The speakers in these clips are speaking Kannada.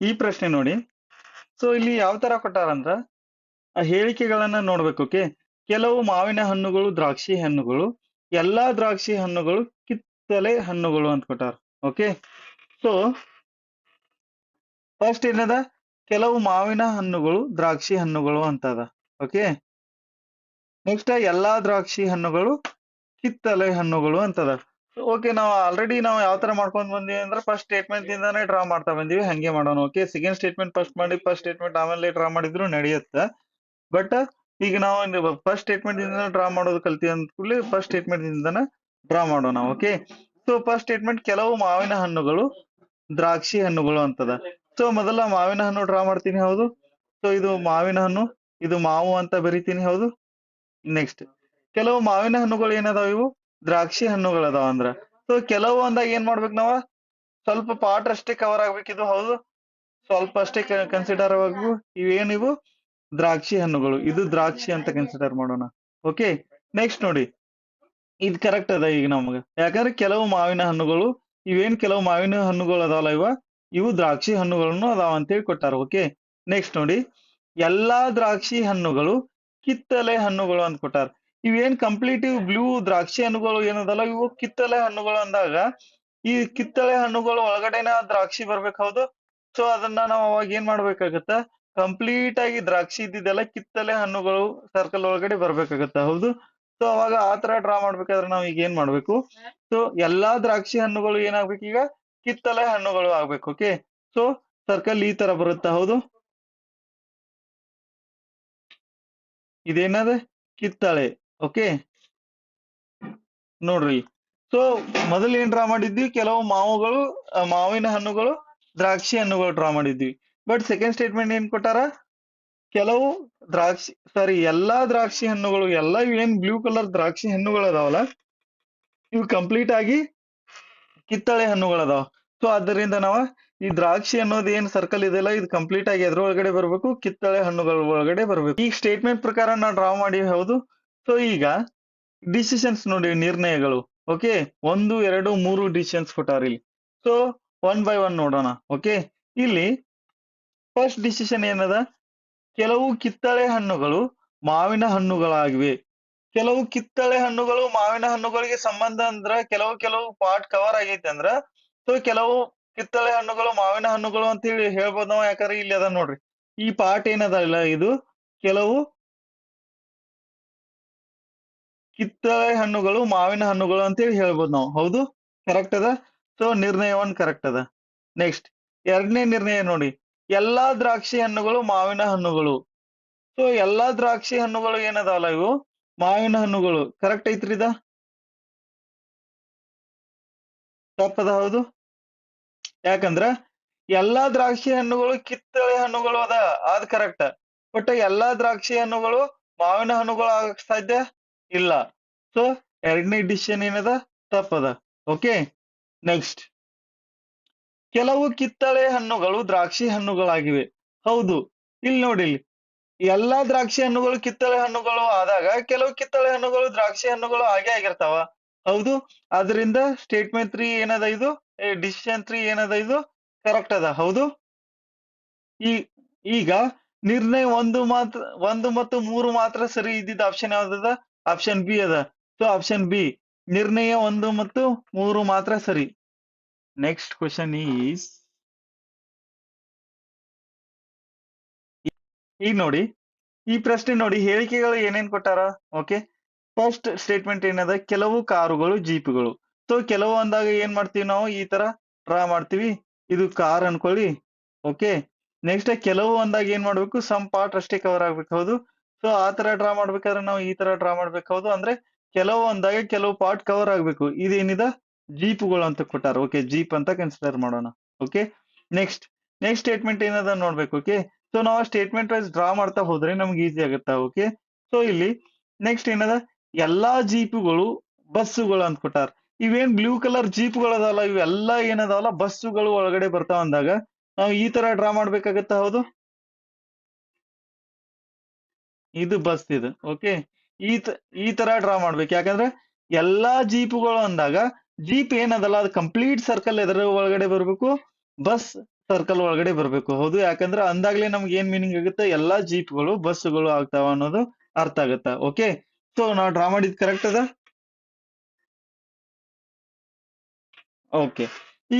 ಈ ಪ್ರಶ್ನೆ ನೋಡಿ. ಸೊ ಇಲ್ಲಿ ಯಾವ ತರ ಕೊಟ್ಟಾರಂದ್ರ ಹೇಳಿಕೆಗಳನ್ನ ನೋಡ್ಬೇಕು ಓಕೆ. ಕೆಲವು ಮಾವಿನ ಹಣ್ಣುಗಳು, ದ್ರಾಕ್ಷಿ ಹಣ್ಣುಗಳು, ಎಲ್ಲಾ ದ್ರಾಕ್ಷಿ ಹಣ್ಣುಗಳು ಕಿತ್ತಲೆ ಹಣ್ಣುಗಳು ಅಂತ ಕೊಟ್ಟಾರ ಓಕೆ. ಸೊ ಫಸ್ಟ್ ಏನದ? ಕೆಲವು ಮಾವಿನ ಹಣ್ಣುಗಳು, ದ್ರಾಕ್ಷಿ ಹಣ್ಣುಗಳು ಅಂತದ ಓಕೆ. ನೆಕ್ಸ್ಟ್ ಎಲ್ಲಾ ದ್ರಾಕ್ಷಿ ಹಣ್ಣುಗಳು, ಕಿತ್ತಲೆ ಹಣ್ಣುಗಳು ಅಂತದ. ಓಕೆ ನಾವು ಆಲ್ರೆಡಿ ನಾವು ಯಾವ ತರ ಮಾಡ್ಕೊಂಡ್ ಬಂದಿವಿ ಅಂದ್ರೆ ಫಸ್ಟ್ ಸ್ಟೇಟ್ಮೆಂಟ್ ಇಂದಾನೇ ಡ್ರಾ ಮಾಡ್ತಾ ಬಂದಿವಿ, ಹಂಗೆ ಮಾಡೋಣ ಓಕೆ ಸೆಕೆಂಡ್ ಸ್ಟೇಟ್ಮೆಂಟ್ ಫಸ್ಟ್ ಮಾಡಿ ಫಸ್ಟ್ ಸ್ಟೇಟ್ಮೆಂಟ್ ಆಮೇಲೆ ಡ್ರಾ ಮಾಡಿದ್ರು ನಡೆಯುತ್ತೆ. ಬಟ್ ಈಗ ನಾವು ಫಸ್ಟ್ ಸ್ಟೇಟ್ಮೆಂಟ್ ಇಂದ ಡ್ರಾ ಮಾಡೋದು ಕಲ್ತೀವಿ ಅಂದ ಕೂಡಲೇ ಫಸ್ಟ್ ಸ್ಟೇಟ್ಮೆಂಟ್ ಇಂದಾನೆ ಡ್ರಾ ಮಾಡೋಣ ಓಕೆ ಸೊ ಫಸ್ಟ್ ಸ್ಟೇಟ್ಮೆಂಟ್ ಕೆಲವು ಮಾವಿನ ಹಣ್ಣುಗಳು, ದ್ರಾಕ್ಷಿ ಹಣ್ಣುಗಳು ಅಂತದ. ಸೊ ಮೊದಲ ಮಾವಿನ ಹಣ್ಣು ಡ್ರಾ ಮಾಡ್ತೀನಿ ಹೌದು? ಸೊ ಇದು ಮಾವಿನ ಹಣ್ಣು, ಇದು ಮಾವು ಅಂತ ಬರಿತೀನಿ ಹೌದು? ನೆಕ್ಸ್ಟ್ ಕೆಲವು ಮಾವಿನ ಹಣ್ಣುಗಳು ಏನದಾವ ಇವು? ದ್ರಾಕ್ಷಿ ಹಣ್ಣುಗಳು ಅದಾವ ಅಂದ್ರ. ಸೊ ಕೆಲವು ಅಂದಾಗ ಏನ್ ಮಾಡ್ಬೇಕು ನಾವ? ಸ್ವಲ್ಪ ಪಾಟ್ ಅಷ್ಟೇ ಕವರ್ ಆಗ್ಬೇಕಿದು ಹೌದು? ಸ್ವಲ್ಪ ಅಷ್ಟೇ ಕನ್ಸಿಡರ್ ಆಗಬೇಕು. ಇವು? ದ್ರಾಕ್ಷಿ ಹಣ್ಣುಗಳು. ಇದು ದ್ರಾಕ್ಷಿ ಅಂತ ಕನ್ಸಿಡರ್ ಮಾಡೋಣ. ಓಕೆ ನೆಕ್ಸ್ಟ್ ನೋಡಿ. ಇದು ಕರೆಕ್ಟ್ ಅದ ಈಗ ನಮಗ. ಯಾಕಂದ್ರೆ ಕೆಲವು ಮಾವಿನ ಹಣ್ಣುಗಳು, ಇವೇನ್ ಕೆಲವು ಮಾವಿನ ಹಣ್ಣುಗಳು ಅದಾವಲ್ಲ ಇವ? ಇವು ದ್ರಾಕ್ಷಿ ಹಣ್ಣುಗಳನ್ನು ಅದಾವ ಅಂತೇಳಿ ಕೊಟ್ಟಾರ. ಓಕೆ ನೆಕ್ಸ್ಟ್ ನೋಡಿ. ಎಲ್ಲಾ ದ್ರಾಕ್ಷಿ ಹಣ್ಣುಗಳು ಕಿತ್ತಲೆ ಹಣ್ಣುಗಳು ಅಂತ ಕೊಟ್ಟಾರ. ಇವೇನ್ ಕಂಪ್ಲೀಟ್ ಇವು ಬ್ಲೂ ದ್ರಾಕ್ಷಿ ಹಣ್ಣುಗಳು ಏನದಲ್ಲ, ಇವು ಕಿತ್ತಳೆ ಹಣ್ಣುಗಳು ಅಂದಾಗ, ಈ ಕಿತ್ತಳೆ ಹಣ್ಣುಗಳು ಒಳಗಡೆನ ದ್ರಾಕ್ಷಿ ಬರ್ಬೇಕು ಹೌದು. ಸೊ ಅದನ್ನ ನಾವು ಅವಾಗ ಏನ್ ಮಾಡ್ಬೇಕಾಗತ್ತ? ಕಂಪ್ಲೀಟ್ ಆಗಿ ದ್ರಾಕ್ಷಿ ಇದ್ದಿದ್ದೆಲ್ಲ ಕಿತ್ತಳೆ ಹಣ್ಣುಗಳು ಸರ್ಕಲ್ ಒಳಗಡೆ ಬರ್ಬೇಕಾಗತ್ತ, ಹೌದು. ಸೊ ಅವಾಗ ಆ ತರ ಡ್ರಾ ಮಾಡ್ಬೇಕಾದ್ರೆ ನಾವ್ ಈಗ ಏನ್ ಮಾಡ್ಬೇಕು? ಸೊ ಎಲ್ಲಾ ದ್ರಾಕ್ಷಿ ಹಣ್ಣುಗಳು ಏನಾಗ್ಬೇಕು ಈಗ? ಕಿತ್ತಳೆ ಹಣ್ಣುಗಳು ಆಗ್ಬೇಕು ಓಕೆ ಸೊ ಸರ್ಕಲ್ ಈ ತರ ಬರುತ್ತಾ, ಹೌದು? ಇದೇನದ? ಕಿತ್ತಳೆ. ಓಕೆ ನೋಡ್ರಿ. ಸೊ ಮೊದಲು ಏನ್ ಡ್ರಾ ಮಾಡಿದ್ವಿ? ಕೆಲವು ಮಾವುಗಳು ಮಾವಿನ ಹಣ್ಣುಗಳು, ದ್ರಾಕ್ಷಿ ಹಣ್ಣುಗಳು ಡ್ರಾ ಮಾಡಿದ್ವಿ. ಬಟ್ ಸೆಕೆಂಡ್ ಸ್ಟೇಟ್ಮೆಂಟ್ ಏನ್ ಕೊಟ್ಟಾರ? ಕೆಲವು ದ್ರಾಕ್ಷಿ ಸಾರಿ ಎಲ್ಲಾ ದ್ರಾಕ್ಷಿ ಹಣ್ಣುಗಳು, ಎಲ್ಲಾ ಏನ್ ಬ್ಲೂ ಕಲರ್ ದ್ರಾಕ್ಷಿ ಹಣ್ಣುಗಳು ಅದಾವಲ್ಲ? ಇವು ಕಂಪ್ಲೀಟ್ ಆಗಿ ಕಿತ್ತಳೆ ಹಣ್ಣುಗಳು ಅದಾವ. ಸೊ ಅದರಿಂದ ನಾವ ಈ ದ್ರಾಕ್ಷಿ ಅನ್ನೋದು ಏನ್ ಸರ್ಕಲ್ ಇದೆಯಲ್ಲ ಇದು ಕಂಪ್ಲೀಟ್ ಆಗಿ ಎದ್ರ ಬರ್ಬೇಕು, ಕಿತ್ತಳೆ ಹಣ್ಣುಗಳ ಒಳಗಡೆ ಬರ್ಬೇಕು. ಈ ಸ್ಟೇಟ್ಮೆಂಟ್ ಪ್ರಕಾರ ನಾವು ಡ್ರಾ ಮಾಡಿ ಹೌದು? ಸೊ ಈಗ ಡಿಸಿಷನ್ಸ್ ನೋಡಿ, ನಿರ್ಣಯಗಳು. ಓಕೆ ಒಂದು, ಎರಡು, ಮೂರು ಡಿಸಿಷನ್ಸ್ ಕೊಟ್ಟಾರ ಇಲ್ಲಿ. ಸೊ ಒನ್ ಬೈ ಒನ್ ನೋಡೋಣ. ಓಕೆ ಇಲ್ಲಿ ಫಸ್ಟ್ ಡಿಸಿಷನ್ ಏನದ? ಕೆಲವು ಕಿತ್ತಳೆ ಹಣ್ಣುಗಳು ಮಾವಿನ ಹಣ್ಣುಗಳಾಗಿವೆ. ಕೆಲವು ಕಿತ್ತಳೆ ಹಣ್ಣುಗಳು ಮಾವಿನ ಹಣ್ಣುಗಳಿಗೆ ಸಂಬಂಧ ಅಂದ್ರ ಕೆಲವು ಕೆಲವು ಪಾರ್ಟ್ ಕವರ್ ಆಗೈತೆ ಅಂದ್ರ ಸೊ ಕೆಲವು ಕಿತ್ತಳೆ ಹಣ್ಣುಗಳು ಮಾವಿನ ಹಣ್ಣುಗಳು ಅಂತ ಹೇಳಿ ಹೇಳ್ಬೋದು ನಾವು ಯಾಕಂದ್ರೆ ಇಲ್ಲಿ ಅದ ನೋಡ್ರಿ. ಈ ಪಾರ್ಟ್ ಏನದಲ್ಲ ಇದು? ಕೆಲವು ಕಿತ್ತಳೆ ಹಣ್ಣುಗಳು, ಮಾವಿನ ಹಣ್ಣುಗಳು ಅಂತೇಳಿ ಹೇಳ್ಬೋದು ನಾವು. ಹೌದು? ಕರೆಕ್ಟ್ ಅದ? ಸೊ ನಿರ್ಣಯ ಕರೆಕ್ಟ್ ಅದ. ನೆಕ್ಸ್ಟ್ ಎರಡನೇ ನಿರ್ಣಯ ನೋಡಿ. ಎಲ್ಲಾ ದ್ರಾಕ್ಷಿ ಹಣ್ಣುಗಳು, ಮಾವಿನ ಹಣ್ಣುಗಳು. ಸೊ ಎಲ್ಲಾ ದ್ರಾಕ್ಷಿ ಹಣ್ಣುಗಳು ಏನದಾವಲ್ಲ ಇವು? ಮಾವಿನ ಹಣ್ಣುಗಳು. ಕರೆಕ್ಟ್ ಐತ್ರಿ ಇದ? ತಪ್ಪದ ಹೌದು? ಯಾಕಂದ್ರ ಎಲ್ಲಾ ದ್ರಾಕ್ಷಿ ಹಣ್ಣುಗಳು ಕಿತ್ತಳೆ ಹಣ್ಣುಗಳು ಅದ. ಅದ್ ಕರೆಕ್ಟ್ ಬಟ್ ಎಲ್ಲಾ ದ್ರಾಕ್ಷಿ ಹಣ್ಣುಗಳು ಮಾವಿನ ಹಣ್ಣುಗಳು ಆಗಕ್ ಸಾಧ್ಯ? ಇಲ್ಲ. ಸೊ ಎರಡನೇ ಡಿಸಿಷನ್ ಏನದ? ತಪ್ಪದ. ಓಕೆ ನೆಕ್ಸ್ಟ್ ಕೆಲವು ಕಿತ್ತಳೆ ಹಣ್ಣುಗಳು ದ್ರಾಕ್ಷಿ ಹಣ್ಣುಗಳಾಗಿವೆ. ಹೌದು. ಇಲ್ಲಿ ನೋಡಿ ಇಲ್ಲಿ. ಎಲ್ಲಾ ದ್ರಾಕ್ಷಿ ಹಣ್ಣುಗಳು ಕಿತ್ತಳೆ ಹಣ್ಣುಗಳು ಆದಾಗ ಕೆಲವು ಕಿತ್ತಳೆ ಹಣ್ಣುಗಳು ದ್ರಾಕ್ಷಿ ಹಣ್ಣುಗಳು ಹಾಗೆ ಆಗಿರ್ತಾವ. ಹೌದು. ಅದರಿಂದ ಸ್ಟೇಟ್ಮೆಂಟ್ ತ್ರೀ ಏನದ ಇದು? ಡಿಸಿಷನ್ ತ್ರೀ ಏನದ ಇದು? ಕರೆಕ್ಟ್ ಅದ. ಹೌದು. ಈ, ಈಗ ನಿರ್ಣಯ ಒಂದು ಮಾತ್ರ, ಒಂದು ಮತ್ತು ಮೂರು ಮಾತ್ರ ಸರಿ ಇದ್ದಿದ್ದ ಆಪ್ಷನ್ ಯಾವ್ದದ? ಆಪ್ಷನ್ ಬಿ ಅದ. ಸೊ ಆಪ್ಷನ್ ಬಿ ನಿರ್ಣಯ ಒಂದು ಮತ್ತು ಮೂರು ಮಾತ್ರ ಸರಿ. ನೆಕ್ಸ್ಟ್ ಕ್ವಶನ್ ಈಸ್ ಈಗ ನೋಡಿ, ಈ ಪ್ರಶ್ನೆ ನೋಡಿ, ಹೇಳಿಕೆಗಳು ಏನೇನ್ ಕೊಟ್ಟಾರ? ಓಕೆ ಫಸ್ಟ್ ಸ್ಟೇಟ್ಮೆಂಟ್ ಏನದ? ಕೆಲವು ಕಾರುಗಳು, ಜೀಪ್ಗಳು. ಸೊ ಕೆಲವು ಅಂದಾಗ ಏನ್ ಮಾಡ್ತೀವಿ ನಾವು? ಈ ತರ ಡ್ರಾ ಮಾಡ್ತೀವಿ. ಇದು ಕಾರ್ ಅನ್ಕೊಳ್ಳಿ. ಓಕೆ ನೆಕ್ಸ್ಟ್ ಕೆಲವು ಅಂದಾಗ ಏನ್ ಮಾಡ್ಬೇಕು? ಸಮ್ ಪಾರ್ಟ್ ಅಷ್ಟೇ ಕವರ್ ಆಗ್ಬೇಕು. ಹೌದು? ಸೊ ಆ ತರ ಡ್ರಾ ಮಾಡ್ಬೇಕಾದ್ರೆ ನಾವು ಈ ತರ ಡ್ರಾ ಮಾಡ್ಬೇಕು. ಹೌದು, ಅಂದ್ರೆ ಕೆಲವು ಅಂದಾಗ ಕೆಲವು ಪಾರ್ಟ್ ಕವರ್ ಆಗ್ಬೇಕು. ಇದೇನಿದೆ? ಜೀಪ್ಗಳು ಅಂತ ಕೊಟ್ಟಾರ. ಓಕೆ ಜೀಪ್ ಅಂತ ಕನ್ಸಿಡರ್ ಮಾಡೋಣ. ಓಕೆ ನೆಕ್ಸ್ಟ್ ನೆಕ್ಸ್ಟ್ ಸ್ಟೇಟ್ಮೆಂಟ್ ಏನದ ನೋಡ್ಬೇಕು. ಓಕೆ ಸೊ ನಾವು ಸ್ಟೇಟ್ಮೆಂಟ್ ವೈಸ್ ಡ್ರಾ ಮಾಡ್ತಾ ಹೋದ್ರೆ ನಮ್ಗೆ ಈಸಿ ಆಗುತ್ತಾ? ಓಕೆ ಸೊ ಇಲ್ಲಿ ನೆಕ್ಸ್ಟ್ ಏನದ? ಎಲ್ಲಾ ಜೀಪ್ಗಳು ಬಸ್ಸುಗಳು ಅಂತ ಕೊಟ್ಟಾರ. ಇವೇನ್ ಬ್ಲೂ ಕಲರ್ ಜೀಪ್ಗಳು ಅದಾವಲ್ಲ ಇವೆಲ್ಲ ಏನದಾವಲ್ಲ, ಬಸ್ಸುಗಳು ಒಳಗಡೆ ಬರ್ತಾವ ಅಂದಾಗ ನಾವು ಈ ತರ ಡ್ರಾ ಮಾಡ್ಬೇಕಾಗತ್ತ? ಹೌದು? ಇದು ಬಸ್ ಇದು ಓಕೆ ಈ ಈ ತರ ಡ್ರಾ ಮಾಡ್ಬೇಕು. ಯಾಕಂದ್ರೆ ಎಲ್ಲಾ ಜೀಪ್ಗಳು ಅಂದಾಗ ಜೀಪ್ ಏನದಲ್ಲ, ಅದು ಕಂಪ್ಲೀಟ್ ಸರ್ಕಲ್ ಎದರ ಒಳಗಡೆ ಬರಬೇಕು ಬಸ್ ಸರ್ಕಲ್ ಒಳಗಡೆ ಬರಬೇಕು. ಹೌದು, ಯಾಕಂದ್ರೆ ಅಂದಾಗ್ಲೇ ನಮ್ಗೆ ಏನ್ ಮೀನಿಂಗ್ ಆಗುತ್ತೆ? ಎಲ್ಲಾ ಜೀಪ್ಗಳು ಬಸ್ಗಳು ಆಗ್ತಾವ ಅನ್ನೋದು ಅರ್ಥ ಆಗುತ್ತೆ? ಓಕೆ ಸೊ ನಾವು ಡ್ರಾ ಮಾಡಿದ್ ಕರೆಕ್ಟ್ ಅದ? ಓಕೆ